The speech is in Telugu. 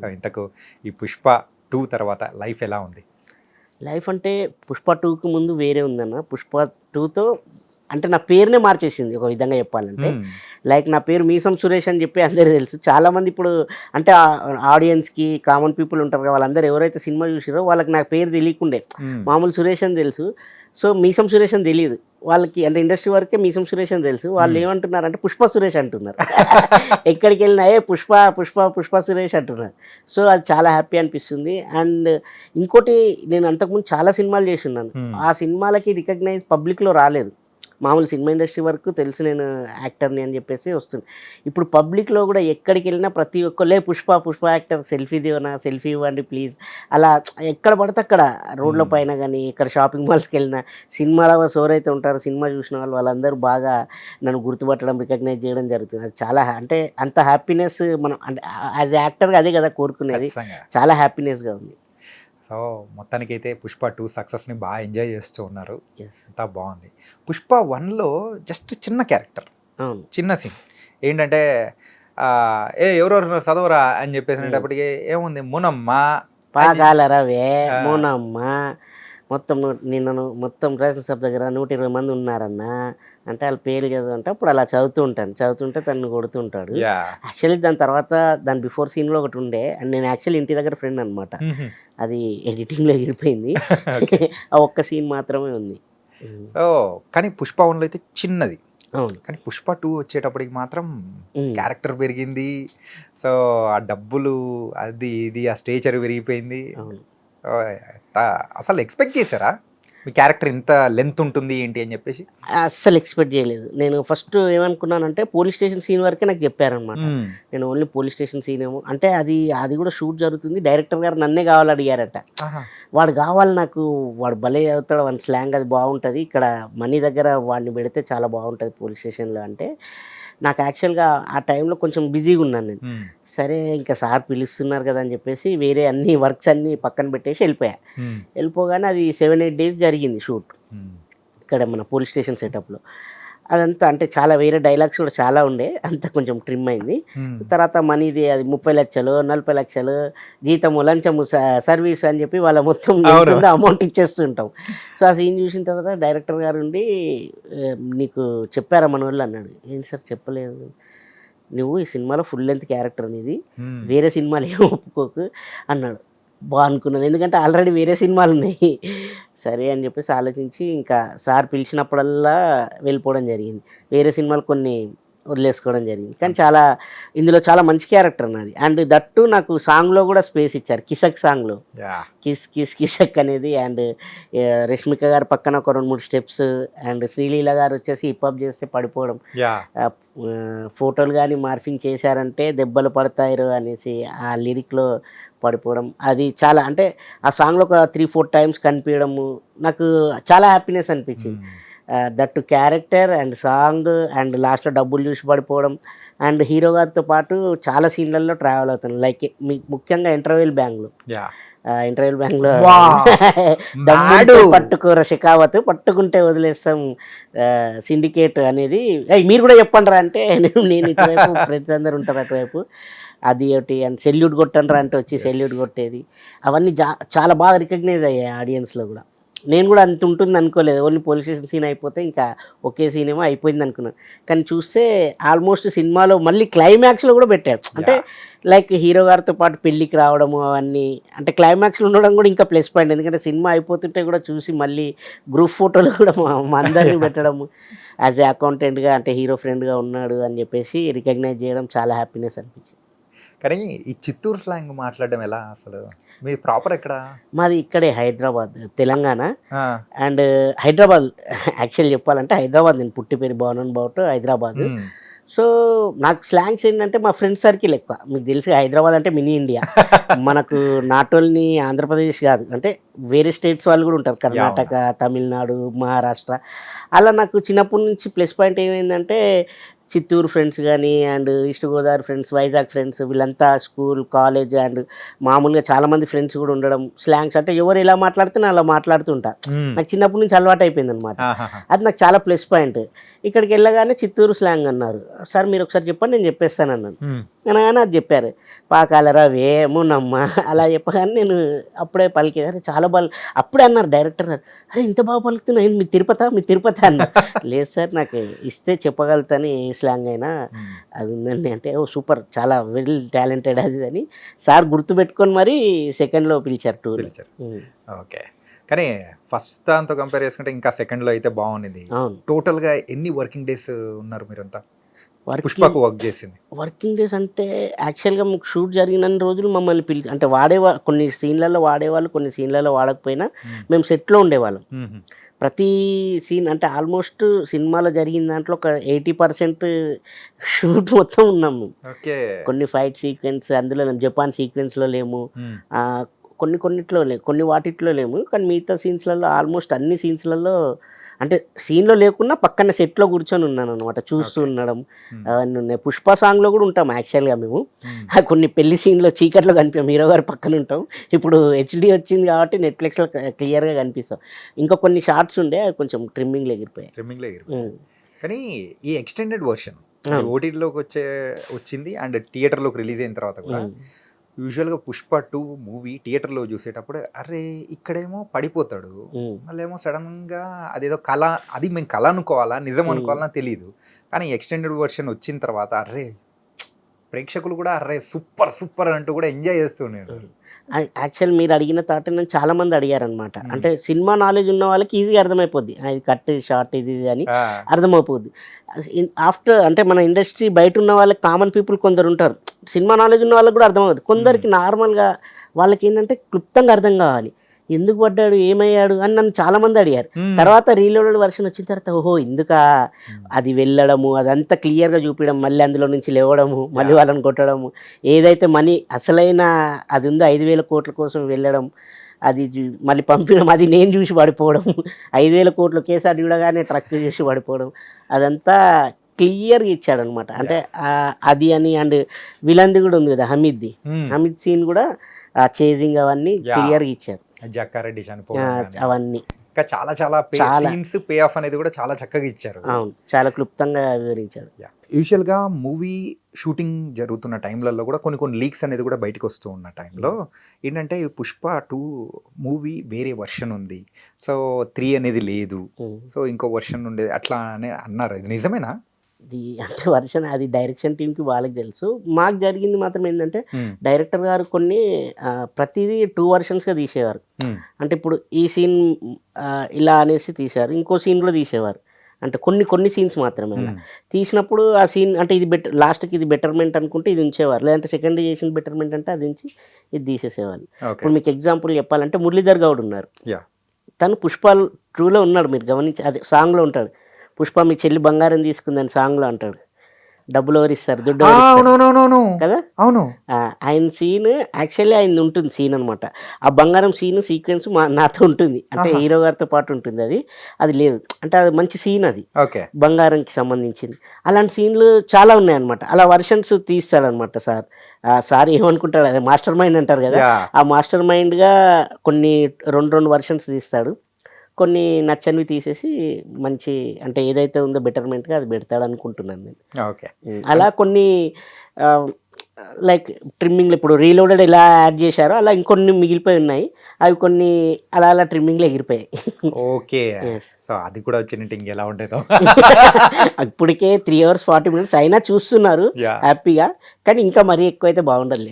సో ఇంతకు ఈ పుష్ప టూ తర్వాత లైఫ్ ఎలా ఉంది? లైఫ్ అంటే పుష్ప టూకి ముందు వేరే ఉందన్న. పుష్ప టూతో అంటే నా పేరునే మార్చేసింది ఒక విధంగా చెప్పాలంటే. లైక్ నా పేరు మీసం సురేష్ అని చెప్పి అందరికీ తెలుసు. చాలా మంది ఇప్పుడు అంటే ఆడియన్స్కి కామన్ పీపుల్ ఉంటారు కదా వాళ్ళందరూ ఎవరైతే సినిమా చూసారో వాళ్ళకి నా పేరు తెలియకుండే. మ్మ్. మామూలు సురేష్ అని తెలుసు. సో మీసం సురేష్ అని తెలియదు. వాళ్ళకి అంటే ఇండస్ట్రీ వరకే మీసం సురేష్ అని తెలుసు. వాళ్ళు ఏమంటున్నారు అంటే పుష్ప సురేష్ అంటున్నారు. ఎక్కడికి వెళ్ళినా ఏ పుష్ప పుష్ప పుష్ప సురేష్ అంటున్నారు. సో అది చాలా హ్యాపీ అనిపిస్తుంది. అండ్ ఇంకోటి నేను అంతకుముందు చాలా సినిమాలు చేసి ఉన్నాను. ఆ సినిమాలకి రికగ్నైజ్ పబ్లిక్లో రాలేదు. మామూలు సినిమా ఇండస్ట్రీ వరకు తెలుసు నేను యాక్టర్ని అని చెప్పేసి వస్తుంది. ఇప్పుడు పబ్లిక్లో కూడా ఎక్కడికి వెళ్ళినా ప్రతి ఒక్కళ్ళే పుష్ప పుష్ప యాక్టర్ సెల్ఫీ దివనా సెల్ఫీ ఇవ్వండి ప్లీజ్. అలా ఎక్కడ పడితే అక్కడ రోడ్ల. పైన కానీ ఇక్కడ షాపింగ్ మాల్స్కి వెళ్ళినా సినిమా లవర్స్ ఎవరైతే ఉంటారో సినిమా చూసిన వాళ్ళు వాళ్ళందరూ బాగా నన్ను గుర్తుపట్టడం రికగ్నైజ్ చేయడం జరుగుతుంది. అది చాలా అంటే అంత హ్యాపీనెస్ మనం అంటే యాజ్ యాక్టర్గా అదే కదా కోరుకునేది. చాలా హ్యాపీనెస్గా ఉంది. సో మొత్తానికైతే పుష్ప టూ సక్సెస్ని బాగా ఎంజాయ్ చేస్తూ ఉన్నారు. అంతా బాగుంది. పుష్ప వన్లో జస్ట్ చిన్న క్యారెక్టర్ చిన్న సీన్. ఏంటంటే ఏ ఎవరెవరు చదవరా? అని చెప్పేసినప్పటికీ ఏముంది? మునమ్మ. పాగాలరవే ఆ. మోనమ్మ. మొత్తం నిన్నను మొత్తం రేషన్ షాప్ దగ్గర నూట ఇరవై మంది ఉన్నారన్న అంటే వాళ్ళ పేర్లు చదువుంటే అప్పుడు అలా చదువుతూ ఉంటాను. చదువుతుంటే తను కొడుతుంటాడు. యాక్చువల్లీ దాని తర్వాత దాని బిఫోర్ సీన్లో ఒకటి ఉండే. అండ్ నేను యాక్చువల్లీ ఇంటి దగ్గర ఫ్రెండ్ అనమాట. అది ఎడిటింగ్లో వెళ్ళిపోయింది. Okay. ఆ ఒక్క సీన్ మాత్రమే ఉంది. సో కానీ పుష్ప వన్లో అయితే చిన్నది. అవును. కానీ పుష్ప టూ వచ్చేటప్పటికి మాత్రం. క్యారెక్టర్ పెరిగింది. సో ఆ డబ్బులు అది ఇది ఆ స్టేచర్ పెరిగిపోయింది. అవును. ఓ, అసలు ఎక్స్పెక్ట్ చేశారా? మీ క్యారెక్టర్ ఇంత లెంత్ ఉంటుంది ఏంటి అని చెప్పేసి? అస్సలు ఎక్స్పెక్ట్ చేయలేదు. నేను ఫస్ట్ ఏమనుకున్నానంటే పోలీస్ స్టేషన్ సీన్ వరకే నాకు చెప్పారనమాట నేను ఓన్లీ పోలీస్ స్టేషన్ సీన్ ఏమో. అంటే అది అది కూడా షూట్ జరుగుతుంది. డైరెక్టర్ గారు నన్నే కావాలి అడిగారట. వాడు కావాలి నాకు వాడు భలే అవుతాడు వాడి స్లాంగ్ అది బాగుంటుంది. ఇక్కడ మనీ దగ్గర వాడిని పెడితే చాలా బాగుంటుంది పోలీస్ స్టేషన్లో అంటే. నాకు యాక్చువల్గా ఆ టైంలో కొంచెం బిజీగా ఉన్నాను నేను. సరే ఇంకా సార్ పిలుస్తున్నారు కదా అని చెప్పేసి వేరే అన్ని వర్క్స్ అన్ని పక్కన పెట్టేసి వెళ్ళిపోయా. వెళ్ళిపోగానే అది సెవెన్ ఎయిట్ డేస్ జరిగింది షూట్. ఇక్కడ మన పోలీస్ స్టేషన్ సెటప్లో అదంతా అంటే చాలా వేరే డైలాగ్స్ కూడా చాలా ఉండే. అంతా కొంచెం ట్రిమ్ అయింది. తర్వాత మనీది అది ముప్పై లక్షలు నలభై లక్షలు జీతము లంచము స- సర్వీస్ అని చెప్పి వాళ్ళ మొత్తం. అమౌంట్ ఇచ్చేస్తుంటాం. సో ఆ సీన్ చూసిన తర్వాత డైరెక్టర్ గారు ఉండి "ఏ, నీకు చెప్పారా మన వాళ్ళు అన్నాడు. ఏంటి సార్ చెప్పలేదు. నువ్వు ఈ సినిమాలో ఫుల్ లెంత్ క్యారెక్టర్ అనేది. వేరే సినిమాలు ఏం ఒప్పుకోకు. అన్నాడు. బా అనుకున్నాను ఎందుకంటే ఆల్రెడీ వేరే సినిమాలు ఉన్నాయి. సరే అని చెప్పేసి ఆలోచించి ఇంకా సార్ పిలిచినప్పుడల్లా వెళ్ళిపోవడం జరిగింది. వేరే సినిమాలు కొన్ని వదిలేసుకోవడం జరిగింది. కానీ చాలా ఇందులో చాలా మంచి క్యారెక్టర్ నాది. అండ్ దట్టు నాకు సాంగ్లో కూడా స్పేస్ ఇచ్చారు. కిసక్ సాంగ్లో. కిస్ కిస్ కిసక్ అనేది అండ్ రష్మిక గారు పక్కన ఒక రెండు మూడు స్టెప్స్ అండ్ శ్రీలీల గారు వచ్చేసి హిప్అప్ చేస్తే పడిపోవడం. ఫోటోలు కానీ మార్ఫింగ్ చేశారంటే దెబ్బలు పడతారు అనేసి ఆ లిరిక్లో పడిపోవడం. అది చాలా అంటే ఆ సాంగ్లో ఒక త్రీ ఫోర్ టైమ్స్ కనిపించడము నాకు చాలా హ్యాపీనెస్ అనిపించింది. That character and song and లాస్ట్లో డబ్బులు చూసి పడిపోవడం అండ్ హీరో గారితో పాటు చాలా సీన్లలో ట్రావెల్ అవుతాను లైక్ ముఖ్యంగా ఇంటర్వెల్ బ్యాంగ్లో ఇంటర్వెల్ బ్యాంగ్లో Mad. పట్టుకోర షికావత్ పట్టుకుంటే వదిలేస్తాం. సిండికేట్ అనేది. "ఏయ్, మీరు కూడా చెప్పండి రా అంటే నేను నేను ఇటువైపు ఫ్రెండ్స్ అందరు ఉంటారు అటువైపు. అది ఒకటి అండ్ సెల్యూట్ కొట్టండి అంటే వచ్చి సెల్యూట్ కొట్టేది. అవన్నీ జా- చాలా బాగా రికగ్నైజ్ అయ్యాయి ఆడియన్స్లో కూడా. నేను కూడా అంత ఉంటుంది అనుకోలేదు. ఓన్లీ పోలీస్ స్టేషన్ సీన్ అయిపోతే ఇంకా ఒకే సీన్ ఏమో అయిపోయింది అనుకున్నాను కానీ చూస్తే ఆల్మోస్ట్ సినిమాలో మళ్ళీ క్లైమాక్స్లో కూడా పెట్టారు. అంటే లైక్ హీరో గారితో పాటు పెళ్ళికి రావడము అవన్నీ అంటే క్లైమాక్స్లో ఉండడం కూడా ఇంకా ప్లస్ పాయింట్ ఎందుకంటే సినిమా అయిపోతుంటే కూడా చూసి మళ్ళీ గ్రూప్ ఫోటోలు కూడా మా అందరిని పెట్టడము. యాజ్ ఏ అకౌంటెంట్గా అంటే హీరో ఫ్రెండ్గా ఉన్నాడు అని చెప్పేసి రికగ్నైజ్ చేయడం చాలా హ్యాపీనెస్ అనిపించింది. కానీ ఈ చిత్తూరు స్లాంగ్ మాట్లాడడం ఎలా అసలు? మీ ప్రాపర్ ఎక్కడ? మాది ఇక్కడే హైదరాబాద్ తెలంగాణ. అండ్ హైదరాబాద్ యాక్చువల్ చెప్పాలంటే హైదరాబాద్ నేను పుట్టి పేరు భవన్ బావుట్ హైదరాబాద్. సో నాకు స్లాంగ్స్ ఏంటంటే మా ఫ్రెండ్ సర్కిల్ ఎక్కువ. మీకు తెలిసి హైదరాబాద్ అంటే మినీ ఇండియా. మనకు నాట్ ఓన్లీ ఆంధ్రప్రదేశ్ కాదు. అంటే వేరే స్టేట్స్ వాళ్ళు కూడా ఉంటారు. కర్ణాటక తమిళనాడు మహారాష్ట్ర. అలా నాకు చిన్నప్పటి నుంచి ప్లస్ పాయింట్ ఏమైందంటే చిత్తూరు ఫ్రెండ్స్ కానీ and East Godavari friends Vizag friends వీళ్ళంతా స్కూల్ కాలేజ్ అండ్ మామూలుగా చాలా మంది ఫ్రెండ్స్ కూడా ఉండడం స్లాంగ్స్ అంటే ఎవరు ఎలా మాట్లాడితే నేను అలా మాట్లాడుతుంటా. నాకు చిన్నప్పటి నుంచి అలవాటు అయిపోయింది అనమాట. అది నాకు చాలా ప్లస్ పాయింట్ ఇక్కడికి వెళ్ళగానే చిత్తూరు స్లాంగ్ అన్నారు సార్ మీరు ఒకసారి చెప్పండి నేను చెప్పేస్తాను అన్నాను. అనగానే అది చెప్పారు. పాకాలరా వేమునమ్మ అలా చెప్పగానే నేను అప్పుడే పలికేదారు చాలా బాగా అప్పుడే అన్నారు డైరెక్టర్ అరే ఇంత బాగా పలుకుతున్నా ఏంది? మీ తిరుపత? మీ తిరుపతి? అన్న లేదు సార్ నాకు ఇస్తే చెప్పగలుగుతాను ఏ స్లాంగ్ అయినా. అది ఉందండి అంటే ఓ సూపర్ చాలా వెల్ టాలెంటెడ్ అది అని సార్ గుర్తుపెట్టుకొని మరీ సెకండ్లో పిలిచారు టూర్ పిలిచారు. ఓకే. కానీ ఫస్ట్ దాంతో కంపేర్ చేసుకుంటే ఇంకా సెకండ్లో అయితే బాగుంది అవును. టోటల్గా ఎన్ని వర్కింగ్ డేస్ ఉన్నారు మీరంతా? పుష్పకు వర్క్ చేసింది వర్కింగ్ డేస్ అంటే యాక్చువల్గా మాకు షూట్ జరిగిన రోజులు మమ్మల్ని పిలిచి అంటే వాడేవా కొన్ని సీన్లలో వాడేవాళ్ళు కొన్ని సీన్లలో వాడకపోయినా మ్మ్. సెట్లో ఉండేవాళ్ళం. ప్రతి సీన్ అంటే ఆల్మోస్ట్ సినిమాలో జరిగిన దాంట్లో ఒక ఎయిటీ పర్సెంట్ షూట్ మొత్తం ఉన్నాము కొన్ని ఫైట్ సీక్వెన్స్ అందులో. జపాన్ సీక్వెన్స్లో లేము కొన్ని కొన్నిట్లో లేము కొన్ని వాటిట్లో లేము కానీ మిగతా సీన్స్లలో ఆల్మోస్ట్ అన్ని సీన్స్లలో అంటే సీన్లో లేకున్నా పక్కన సెట్లో కూర్చొని ఉన్నాను అనమాట చూస్తూ. ఉండడం మ్మ్. అవన్నీ ఉన్నాయి పుష్ప సాంగ్లో కూడా ఉంటాం యాక్చువల్గా మేము కొన్ని పెళ్ళి సీన్లో చీకట్లో కనిపించాం హీరో గారు పక్కన ఉంటాం ఇప్పుడు హెచ్డి వచ్చింది కాబట్టి నెట్ఫ్లిక్స్లో క్లియర్గా కనిపిస్తాం ఇంకా కొన్ని షార్ట్స్ ఉండే కొంచెం ట్రిమ్మింగ్లో ఎగిరిపోయాయి Trimming లో ఎగిరిపోయింది. ఉమ్. కానీ ఈ ఎక్స్టెండెడ్ వర్షన్. ఓటీటీలోకి వచ్చే వచ్చింది అండ్ థియేటర్లోకి రిలీజ్ అయిన తర్వాత కూడా. యూజువల్గా పుష్ప టూ మూవీ థియేటర్లో చూసేటప్పుడు అరే ఇక్కడేమో పడిపోతాడు ఉమ్. మళ్ళేమో సడన్గా అదేదో కళ అది మేము కళ అనుకోవాలా నిజం. అనుకోవాలా తెలియదు కానీ ఎక్స్టెండెడ్ వర్షన్ వచ్చిన తర్వాత అర్రే ప్రేక్షకులు కూడా అర్రే సూపర్ సూపర్ అంటూ కూడా ఎంజాయ్ చేస్తున్నారు యాక్చువల్ మీరు అడిగిన థాట్ నన్ను చాలా మంది అడిగారనమాట. అంటే సినిమా నాలెడ్జ్ ఉన్న వాళ్ళకి ఈజీగా అర్థమైపోద్ది. ఇది కట్ షార్ట్ ఇది ఇది అని అర్థమైపోద్ది ఆఫ్టర్ అంటే మన ఇండస్ట్రీ బయట ఉన్న వాళ్ళకి కామన్ పీపుల్ కొందరు ఉంటారు. సినిమా నాలెడ్జ్ ఉన్న వాళ్ళకి కూడా అర్థమవుతుంది. కొందరికి నార్మల్గా వాళ్ళకి ఏంటంటే క్లుప్తంగా అర్థం కావాలి. ఎందుకు పడ్డాడు ఏమయ్యాడు అని నన్ను చాలా మంది అడిగారు. తర్వాత రీలోడెడ్ వర్షన్ వచ్చిన తర్వాత ఓహో ఇందుకా Hmm. అది వెళ్ళడము అదంతా క్లియర్గా చూపించడం మళ్ళీ అందులో నుంచి లేవడము మళ్ళీ. వాళ్ళని కొట్టడము ఏదైతే మనీ అసలైన అది ఉందో ఐదు వేల కోట్ల కోసం వెళ్ళడం అది మళ్ళీ పంపించడం అది నేను చూసి పడిపోవడం ఐదు వేల కోట్లు ఒకేసారి చూడగానే ట్రక్ చూసి పడిపోవడం అదంతా క్లియర్గా ఇచ్చాడనమాట అంటే అది అని అండ్ విలంది కూడా ఉంది కదా హమీద్ది. హమీద్ సీన్ కూడా ఆ చేజింగ్ అవన్నీ. క్లియర్గా ఇచ్చారు జక్కారెడ్డి చనిపోవడం. అవన్నీ. ఇంకా చాలా చాలా. సీన్స్ పే ఆఫ్ అనేది కూడా చాలా చక్కగా ఇచ్చారు. అవును. చాలా క్లుప్తంగా వివరించాడు యూజువల్గా మూవీ షూటింగ్ జరుగుతున్న టైంలలో కూడా కొన్ని కొన్ని లీక్స్ అనేది కూడా బయటకు వస్తూ ఉన్న టైంలో ఏంటంటే పుష్ప టూ మూవీ వేరే వర్షన్ ఉంది. సో త్రీ అనేది లేదు. సో ఇంకో వర్షన్ ఉండేది. అట్లా అని అన్నారు. ఇది నిజమేనా? ఇది అంటే వర్షన్ అది డైరెక్షన్ టీంకి వాళ్ళకి తెలుసు. మాకు జరిగింది మాత్రం ఏంటంటే డైరెక్టర్ గారు కొన్ని ప్రతిదీ టూ వర్షన్స్గా తీసేవారు. అంటే ఇప్పుడు ఈ సీన్ ఇలా అనేసి తీశారు. ఇంకో సీన్ కూడా తీసేవారు. అంటే కొన్ని కొన్ని సీన్స్ మాత్రమే. తీసినప్పుడు ఆ సీన్ అంటే ఇది బెటర్ లాస్ట్కి ఇది బెటర్మెంట్ అనుకుంటే ఇది ఉంచేవారు. లేదంటే సెకండ్ చేసిన బెటర్మెంట్ అంటే అది ఉంచి ఇది తీసేసేవాళ్ళు. ఓకే. ఇప్పుడు మీకు ఎగ్జాంపుల్ చెప్పాలంటే మురళీధర్ గౌడ్ ఉన్నారు. తను పుష్ప ట్రూలో ఉన్నాడు మీరు గమనించి అదే సాంగ్లో ఉంటాడు. పుష్ప మీ చెల్లి బంగారం తీసుకుందని సాంగ్లో అంటాడు. డబ్బులు ఎవరిస్తారు దుడ్డు ఎవరిస్తారు? కదా? అవును. ఆయన సీన్ యాక్చువల్లీ ఆయన ఉంటుంది సీన్ అనమాట ఆ బంగారం సీన్ సీక్వెన్స్ మా నాతో ఉంటుంది. అంటే. హీరో గారితో పాటు ఉంటుంది అది. అది లేదు. అంటే అది మంచి సీన్ అది. ఓకే. బంగారంకి సంబంధించింది. అలాంటి సీన్లు చాలా ఉన్నాయన్నమాట అలా వర్షన్స్ తీస్తాడనమాట సార్. ఆ, సార్ ఏమనుకుంటాడు? అదే మాస్టర్ మైండ్ అంటారు కదా. ఆ మాస్టర్ మైండ్గా కొన్ని రెండు రెండు వర్షన్స్ తీస్తాడు. కొన్ని నచ్చనివి తీసేసి మంచి అంటే ఏదైతే ఉందో బెటర్మెంట్గా అది పెడతాడు అనుకుంటున్నాను నేను. ఓకే. అలా కొన్ని లైక్ ట్రిమ్మింగ్లు ఇప్పుడు రీలోడెడ్ ఎలా యాడ్ చేశారో అలా ఇంకొన్ని మిగిలిపోయి ఉన్నాయి. అవి కొన్ని అలా అలా ట్రిమ్మింగ్లో ఎగిరిపోయాయి. ఓకే. సో అది కూడా వచ్చినట్టు ఇంకెలా ఉండేదో ఇప్పటికే త్రీ అవర్స్ ఫార్టీ మినిట్స్ అయినా చూస్తున్నారు హ్యాపీగా. కానీ ఇంకా మరీ ఎక్కువ అయితే బాగుండదు